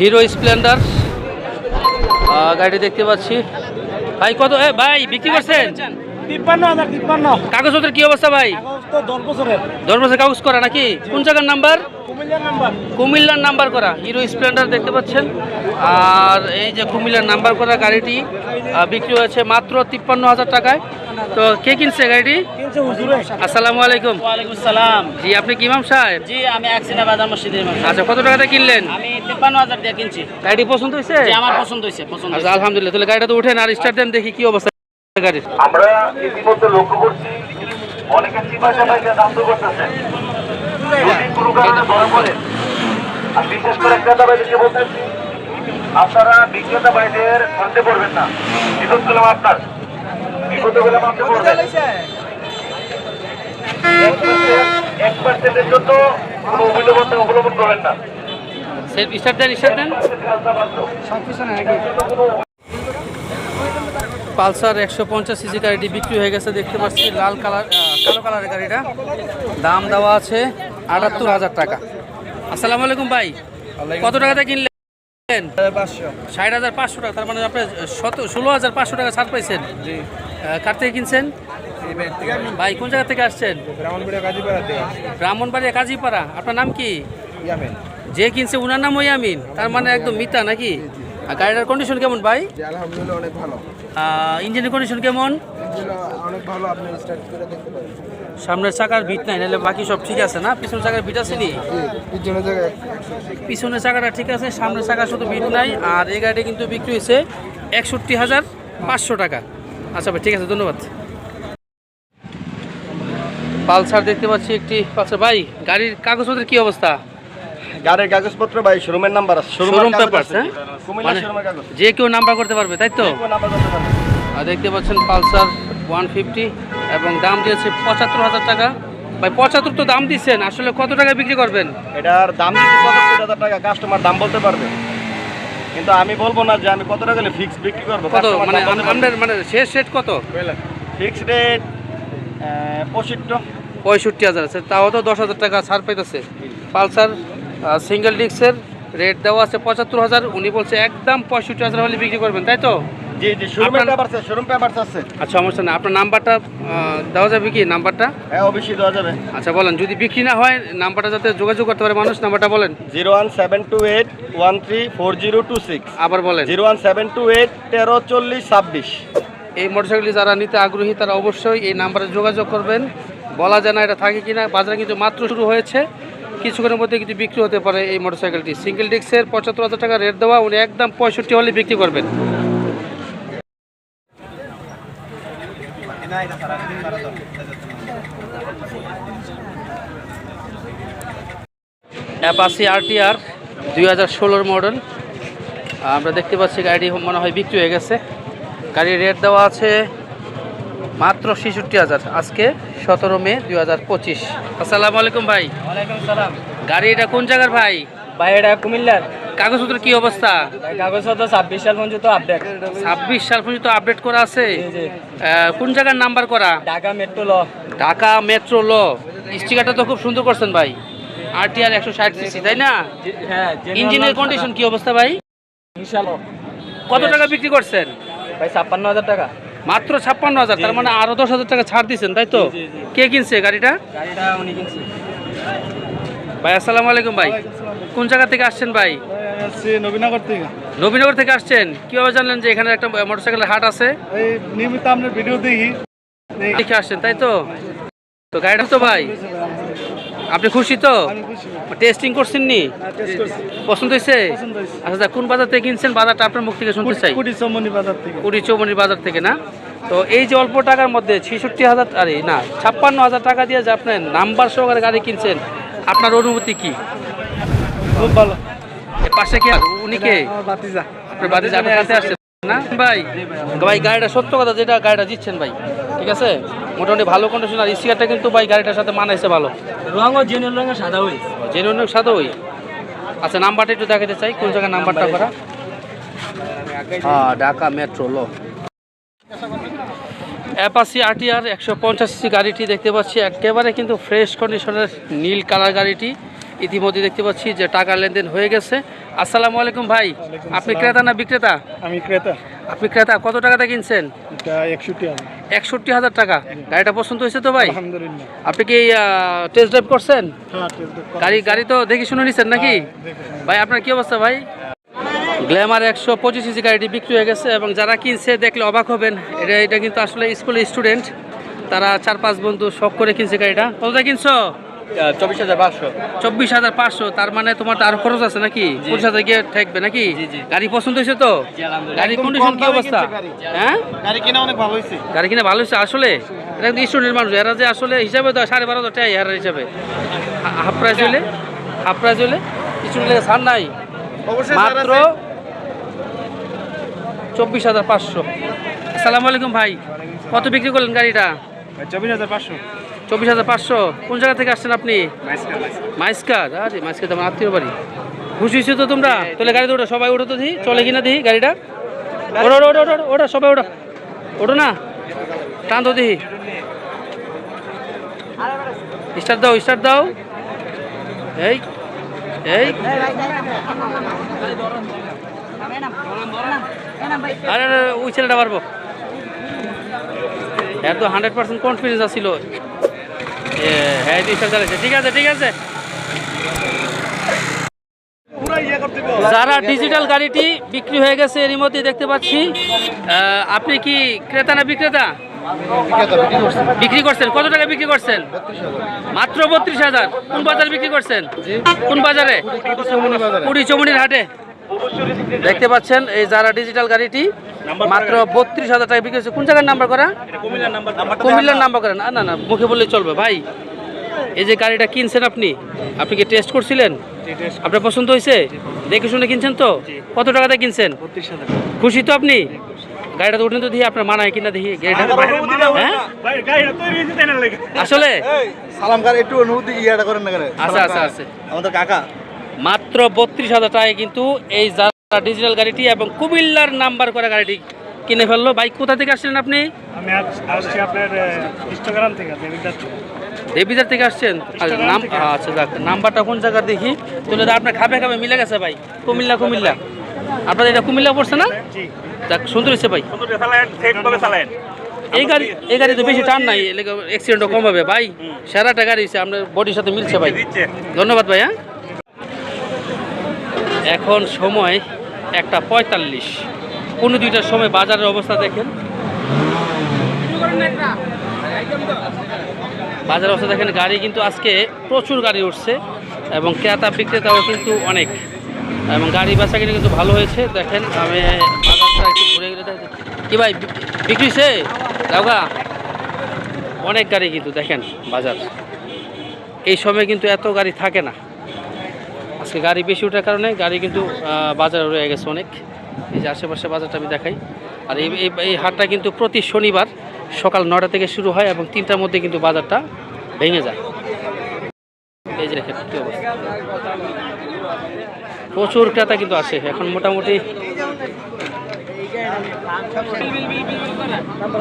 Hero Splendor. গাড়ি দেখতে পাচ্ছি। ভাই কত? এ ভাই বিক্রি করছেন? তিপ্পান্ন হাজার তিপ্পান্ন। কাগজপত্রের কি অবস্থা ভাই? দশ বছরের। বছর কাগজ করা নাকি? কোন জায়গার নাম্বার? কুমিল্লার নাম্বার। করা। হিরো স্প্লেন্ডার দেখতে পাচ্ছেন। আর এই যে কুমিল্লার নাম্বার করা গাড়িটি বিক্রি হয়েছে মাত্র তিপ্পান্ন হাজার টাকায়। তো কে কিনছে গাড়িটি? আসসালামু আলাইকুম। ওয়ালাইকুম সালাম। জি আপনি কি ইমাম সাহেব? জি আমি একসিনা বাজার মসজিদের ইমাম। আচ্ছা কত টাকাতে কিনলেন? আমি দিয়ে কিনছি। গাড়িটি পছন্দ হয়েছে? জি আমার পছন্দ আচ্ছা আলহামদুলিল্লাহ তাহলে গাড়িটা তো উঠেন আর স্টার্ট দেন দেখি কি অবস্থা গাড়ির। আমরা ইতিমধ্যে লক্ষ্য করছি অনেকে চিপা চাপাইতে দাম তো করতেছে। যদি কোনো কারণে ধরা পড়ে আর বিশেষ করে ক্রেতা ভাইদেরকে বলতেছি আপনারা বিক্রেতা ভাইদের মানতে পড়বেন না। বিপদ গেলাম আপনার। দেন দেন পালসার একশো পঞ্চাশ সিসি গাড়িটি বিক্রি হয়ে গেছে, দেখতে পাচ্ছি লাল কালার কালো কালারের গাড়িটা। দাম দেওয়া আছে আটাত্তর হাজার টাকা। আসসালামু আলাইকুম ভাই, কত টাকাতে কিনলেন? ষাট হাজার পাঁচশো টাকা তার মানে আপনি শত ষোলো হাজার পাঁচশো টাকা ছাড় পাইছেন। কার থেকে কিনছেন? ভাই কোন জায়গা থেকে আসছেন? ব্রাহ্মণবাড়িয়া কাজীপাড়া আপনার নাম কি? যে কিনছে উনার নাম ইয়ামিন। তার মানে একদম মিথ্যা নাকি? গাড়িটার কন্ডিশন কেমন ভাই? আলহামদুলিল্লাহ অনেক ভালো। ইঞ্জিনের কন্ডিশন কেমন? অনেক ভালো আপনি স্টার্ট করে দেখতে পারেন। সামনের চাকার ভিট নাই নাহলে বাকি সব ঠিক আছে না? পিছনের চাকার ভিট আছে নি? পিছনের চাকাটা ঠিক আছে সামনের চাকা শুধু ভিট নাই আর এই গাড়িটা কিন্তু বিক্রি হয়েছে একষট্টি হাজার পাঁচশো টাকা। আচ্ছা ভাই ঠিক আছে ধন্যবাদ। পালসার দেখতে পাচ্ছি একটি পালসার। ভাই গাড়ির কাগজপত্রের কি অবস্থা? গাড়ির কাগজপত্র ভাই শোরুমের নাম্বার আছে। শোরুম হ্যাঁ মানে কাগজ যে কেউ নাম্বার করতে পারবে তাই তো? দেখতে পাচ্ছেন পালসার ওয়ান ফিফটি এবং দাম দিয়েছে পঁচাত্তর হাজার টাকা। ভাই পঁচাত্তর তো দাম দিচ্ছেন আসলে কত টাকা বিক্রি করবেন? এটার দাম দিচ্ছে পঁচাত্তর হাজার টাকা কাস্টমার দাম বলতে পারবে। কিন্তু আমি বলব না যে আমি কত টাকা ফিক্স বিক্রি করব। কত? মানে আপনার মানে শেষ রেট কত? ফিক্স রেট পঁয়ষট্টি। পঁয়ষট্টি হাজার আছে তাও তো দশ হাজার টাকা ছাড় পাইতেছে। পালসার সিঙ্গেল ডিস্কের রেট দেওয়া আছে পঁচাত্তর হাজার উনি বলছে একদম পঁয়ষট্টি হাজার হলে বিক্রি করবেন তাই তো? জি জি আছে শোরুম পেপার আছে। আচ্ছা সমস্যা না আপনার নাম্বারটা দেওয়া যাবে কি নাম্বারটা? হ্যাঁ অবশ্যই দেওয়া যাবে। আচ্ছা বলেন যদি বিক্রি না হয় নাম্বারটা যাতে যোগাযোগ করতে পারে মানুষ নাম্বারটা বলেন। Zero one seven two eight one three four zero two six. আবার বলেন। Zero one seven two eight তেরো চল্লিশ ছাব্বিশ। এই মোটরসাইকেলটি যারা নিতে আগ্রহী তারা অবশ্যই এই নাম্বারে যোগাযোগ করবেন। বলা যায় না এটা থাকে কিনা বাজারে কিন্তু মাত্র শুরু হয়েছে। কিছুক্ষণের মধ্যে কিন্তু বিক্রি হতে পারে এই মোটরসাইকেলটি। সিঙ্গেল ডিস্কের পঁচাত্তর হাজার টাকা রেট দেওয়া উনি একদম পঁয়ষট্টি হলে বিক্রি করবেন। অ্যাপাসি আরটিআর দুই হাজার ষোলোর মডেল আমরা দেখতে পাচ্ছি গাড়িটি মনে হয় বিক্রি হয়ে গেছে। গাড়ির রেট দেওয়া আছে মাত্র ছেষট্টি হাজার। আজকে সতেরো মে দুই হাজার পঁচিশ। আসসালামু আলাইকুম ভাই। গাড়ি এটা কোন জায়গার ভাই? ভাই এটা কুমিল্লার। কাগজপত্র কি অবস্থা? কাগজপত্র ছাব্বিশ সাল পর্যন্ত আপডেট ছাব্বিশ সাল পর্যন্ত আপডেট করা আছে? কোন জায়গার নাম্বার করা? ঢাকা মেট্রো ল ঢাকা মেট্রো ল স্টিকারটা তো খুব সুন্দর করছেন ভাই। আরটিআর একশো ষাট সিসি তাই না? হ্যাঁ ইঞ্জিনের কন্ডিশন কি অবস্থা ভাই? কত টাকা বিক্রি করছেন? ভাই ছাপ্পান্ন হাজার টাকা। মাত্র ছাপ্পান্ন হাজার তার মানে আরও দশ হাজার টাকা ছাড় দিচ্ছেন তাই তো। কে কিনছে গাড়িটা? গাড়িটা উনি কিনছি। ভাই আসসালামু আলাইকুম ভাই। কোন জায়গা থেকে আসছেন ভাই? নবীনগর থেকে। নবীনগর থেকে আসছেন? কীভাবে জানলেন যে এখানে একটা মোটরসাইকেলের হাট আছে? এই নিয়মিত আপনার ভিডিও দেখি। দেখে আসছেন তাই তো? তো গাড়িটা তো ভাই? আপনি খুশি তো? টেস্টিং করছেন নি? পছন্দ হয়েছে? আচ্ছা কোন বাজার থেকে কিনছেন? বাজারটা আপনার মুখ থেকে শুনতে চাই। কুড়ি চৌমনি বাজার থেকে। কুড়ি চৌমনি বাজার থেকে না? তো এই যে অল্প টাকার মধ্যে ছেষট্টি হাজার আরে না ছাপ্পান্ন হাজার টাকা দিয়ে যে আপনি নাম্বার সহকারে গাড়ি কিনছেন আপনার অনুভূতি কি? খুব ভালো। পাশে কি? উনি কে? আমার বাতিজা আপনার কাছে আসছে। না? ভাই। ভাই গাড়িটা সত্য কথা যেটা গাড়িটা দিচ্ছেন ভাই। ঠিক আছে? মোটামুটি ভালো কন্ডিশন আর স্টিকারটা কিন্তু ভাই গাড়িটার সাথে মানাইছে ভালো। রঙ ও জেনুইন রঙের সাদা হই জেনুইন সাথে ওই। আচ্ছা নাম্বারটা একটু দেখাতে চাই। কোন জায়গায় নাম্বারটা করা? হ্যাঁ ঢাকা মেট্রো লো। অ্যাপাসি আরটিআর একশো পঞ্চাশ সি গাড়িটি দেখতে পাচ্ছি। একেবারে কিন্তু ফ্রেশ কন্ডিশনের নীল কালার গাড়িটি। ইতিমধ্যে দেখতে পাচ্ছি যে টাকা লেনদেন হয়ে গেছে। আসসালামু আলাইকুম ভাই আপনি ক্রেতা না বিক্রেতা? আমি ক্রেতা। আপনি ক্রেতা কত টাকাতে কিনছেন? এটা একষট্টি হাজার। টাকা। গাড়িটা পছন্দ হয়েছে তো ভাই? আলহামদুলিল্লাহ। আপনি কি টেস্ট ড্রাইভ করছেন? হ্যাঁ গাড়ি গাড়ি তো দেখে শুনে নিছেন নাকি? ভাই আপনার কি অবস্থা ভাই? গ্ল্যামার একশো পঁচিশ ইঞ্চি গাড়িটি বিক্রি হয়ে গেছে এবং যারা কিনছে দেখলে অবাক হবেন। এটা এটা কিন্তু আসলে স্কুলের স্টুডেন্ট। তারা চার পাঁচ বন্ধু শখ করে কিনছে গাড়িটা। কতটা কিনছো? চব্বিশ হাজার পাঁচশো। চব্বিশ হাজার পাঁচশো তার মানে তোমার তো আরও খরচ আছে নাকি? পঁচিশ হাজার গিয়ে ঠেকবে নাকি। গাড়ি পছন্দ হয়েছে তো? গাড়ির কন্ডিশন কি অবস্থা? হ্যাঁ? গাড়ি কিনা অনেক ভালো হয়েছে। গাড়ি কিনে ভালো হচ্ছে আসলে এটা কিন্তু স্টুডেন্ট মানুষ এরা যে আসলে হিসাবে তো সাড়ে বারো হাজার টাকা এরা হিসাবে। হাফ প্রাইস হলে হাফ প্রাইস হলে স্টুডেন্টের ছাড় নাই? মাত্র চব্বিশ হাজার পাঁচশো। আসসালামু আলাইকুম ভাই। কত বিক্রি করলেন গাড়িটা? চব্বিশ হাজার পাঁচশো। চব্বিশ হাজার পাঁচশো। কোন জায়গা থেকে আসছেন আপনি? মাইস্কার আরে মাইস্কার তোমার আত্মীয় বাড়ি। খুশি হয়েছো তো তোমরা? তাহলে গাড়িতে ওঠো সবাই ওঠো তো দিই চলে কিনা দিই গাড়িটা। ওঠো ওঠো ওঠো ওঠো সবাই ওঠো। ওঠো না? টান তো দিই স্টার্ট দাও স্টার্ট দাও। এই এই। আরে ওই ছেলেটা পারব এর তো হান্ড্রেড পার্সেন্ট কনফিডেন্স আছিল এ, হ্যাঁ ঠিক আছে ঠিক আছে। যারা ডিজিটাল গাড়িটি বিক্রি হয়ে গেছে এরই মধ্যে দেখতে পাচ্ছি আপনি কি ক্রেতা না বিক্রেতা? বিক্রি করছেন। কত টাকা বিক্রি করছেন? মাত্র বত্রিশ হাজার। কোন বাজারে বিক্রি করছেন? কোন বাজারে? পুরী চমুনির হাটে। দেখতে পাচ্ছেন এই যারা ডিজিটাল গাড়িটি মাত্র বত্রিশ হাজার টাকা বিক্রি করছে কোন জায়গার নাম্বার করা? কুমিল্লার নাম্বার করেন না না না মুখে বললে চলবে। ভাই এই যে গাড়িটা কিনছেন আপনি আপনি কি টেস্ট করছিলেন? আপনার পছন্দ হয়েছে? দেখে শুনে কিনছেন তো? কত টাকাতে কিনছেন? খুশি তো আপনি? গাড়িটা তো উঠেন তো দেখি আপনার মানায় কিনা দেখি হ্যাঁ? আসলে? সালাম একটু অনুভূতি করেন না করে আচ্ছা আচ্ছা আমাদের কাকা। মাত্র বত্রিশ হাজার টাকায় কিন্তু এই ডিজিটাল গাড়িটি এবং কুমিল্লার নাম্বার করা গাড়িটি কিনে ফেলল। বাইক কোথা থেকে আসছিলেন আপনি? আমি আসছি আপনার ইনস্টাগ্রাম থেকে দেবিদার থেকে। আসছেন? নাম আচ্ছা যাক নাম্বারটা কোন জায়গার দেখি? তাহলে আপনার খাবে খাবে মিলে গেছে ভাই। কুমিল্লা কুমিল্লা। আপনাদের এটা কুমিল্লা পড়ছে না? যাক সুন্দর হয়েছে ভাই। এই গাড়ি এই গাড়ি তো বেশি টান নাই অ্যাক্সিডেন্টও কম হবে। ভাই সেরাটা গাড়ি হয়েছে আপনার বডির সাথে মিলছে ভাই। ধন্যবাদ ভাই হ্যাঁ? এখন সময় একটা পঁয়তাল্লিশ। পনেরো দুইটার সময় বাজারের অবস্থা দেখেন। বাজারের অবস্থা দেখেন, গাড়ি কিন্তু আজকে প্রচুর গাড়ি উঠছে এবং ক্রেতা বিক্রেতাও কিন্তু অনেক। এবং গাড়ি বেচা কিনে কিন্তু ভালো হয়েছে। দেখেন, আমি বাজারটা একটু ঘুরে দেখি কি ভাই, বি- বিক্রি হয়েছে? দাওগা অনেক গাড়ি কিন্তু দেখেন বাজার। এই সময় কিন্তু এত গাড়ি থাকে না। আজকে গাড়ি বেশি ওঠার কারণে গাড়ি কিন্তু বাজার রয়ে গেছে অনেক। এই যে আশেপাশে বাজারটা আমি দেখাই। আর এই, এই- হাটটা কিন্তু প্রতি শনিবার সকাল নটা থেকে শুরু হয় এবং তিনটার মধ্যে কিন্তু বাজারটা ভেঙে যায়। এই যে প্রচুর ক্রেতা কিন্তু আসে। এখন মোটামুটি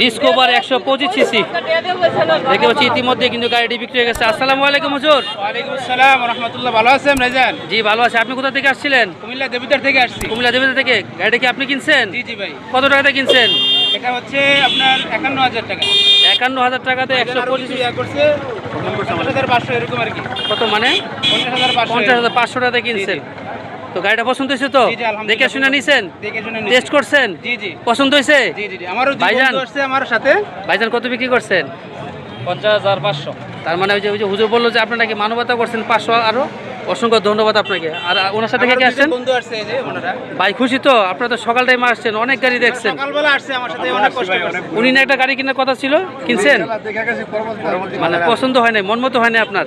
ডিসকোভার একশো পঁচিশ সিসি দেখতে পাচ্ছি ইতিমধ্যে কিন্তু গাড়িটি বিক্রি হয়ে গেছে। আসসালামু আলাইকুম হুজুর। ওয়ালাইকুম আসসালাম রহমতুল্লাহ। ভালো আছেন রাজান? জি ভালো আছে। আপনি কোথা থেকে আসছিলেন? কুমিল্লা দেবিদার থেকে আসছি। কুমিল্লা দেবীতে থেকে। গাড়িটা কি আপনি কিনছেন? জি জি ভাই। কত টাকাতে কিনছেন? এটা হচ্ছে আপনার একান্ন হাজার টাকা। একান্ন হাজার টাকাতে একশো পঁচিশ ইয়া করছে পঞ্চাশ হাজার পাঁচশো এরকম আর কি। কত মানে? পঞ্চাশ হাজার পাঁচশো। টাকাতে কিনছেন। তো গাড়িটা পছন্দ হয়েছে তো? জি, জি, আলহামদুলিল্লাহ। দেখে শুনে নিছেন? দেখে টেস্ট করছেন? জি জি। পছন্দ হয়েছে? ভাইজান। আমার সাথে। ভাইজান কত বিক্রি করছেন? পঞ্চাশ হাজার পাঁচশো। তার মানে ওই যে ওই যে হুজুর বলল যে আপনি নাকি মানবতা করছেন পাঁচশো আরও? অসংখ্য ধন্যবাদ আপনাকে। আর ওনার সাথে কে কে আসছেন? বন্ধু আসছে এই যে ওনারা। ভাই খুশি তো? আপনারা তো সকাল টাইমে আসছেন অনেক গাড়ি দেখছেন। সকালবেলা আসছে আমার সাথে অনেক কষ্ট উনি না একটা গাড়ি কেনার কথা ছিল? কিনছেন? মানে পছন্দ হয় নাই মন মতো হয় না আপনার?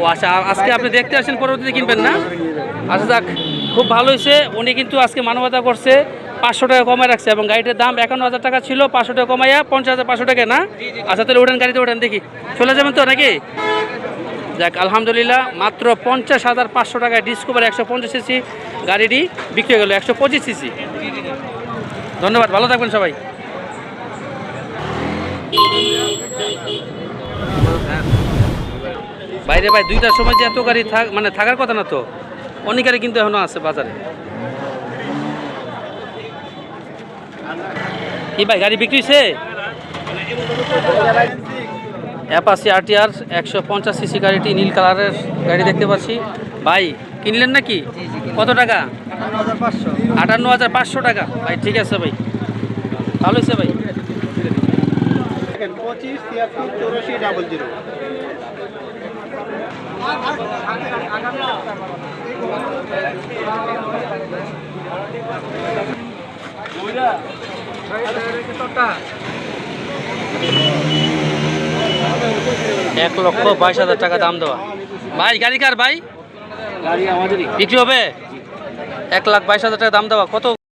ও আচ্ছা আজকে আপনি দেখতে আসেন পরবর্তীতে কিনবেন না? আচ্ছা যাক খুব ভালো হয়েছে। উনি কিন্তু আজকে মানবতা করছে পাঁচশো টাকা কমায় রাখছে এবং গাড়িটার দাম একান্ন হাজার টাকা ছিল পাঁচশো টাকা কমাইয়া পঞ্চাশ হাজার পাঁচশো টাকা না? আচ্ছা তাহলে ওঠেন গাড়িতে ওঠেন দেখি। চলে যাবেন তো নাকি? যাক, আলহামদুলিল্লাহ, মাত্র পঞ্চাশ হাজার পাঁচশো টাকায় ডিসকোভার একশো পঞ্চাশ সিসি গাড়িটি বিক্রি হয়ে গেল একশো পঁচিশ সিসি। ধন্যবাদ, ভালো থাকবেন সবাই। বাইরে ভাই, দুইটার সময় যে এত গাড়ি থাক মানে থাকার কথা না তো। অনেক গাড়ি কিন্তু এখনও আছে বাজারে। কি ভাই, গাড়ি বিক্রি হয়েছে? অ্যাপাসি আরটিআর একশো পঞ্চাশ সিসি গাড়িটি নীল কালারের গাড়ি দেখতে পাচ্ছি ভাই কিনলেন নাকি কত টাকা আটান্ন হাজার পাঁচশো টাকা ভাই ঠিক আছে ভাই ভালো হয়েছে ভাই পঁচিশ এক লক্ষ বাইশ হাজার টাকা দাম দেওয়া। ভাই গাড়ি কার ভাই? গাড়ি আমাদেরই। বিক্রি হবে? এক লাখ বাইশ হাজার টাকা দাম দেওয়া। কত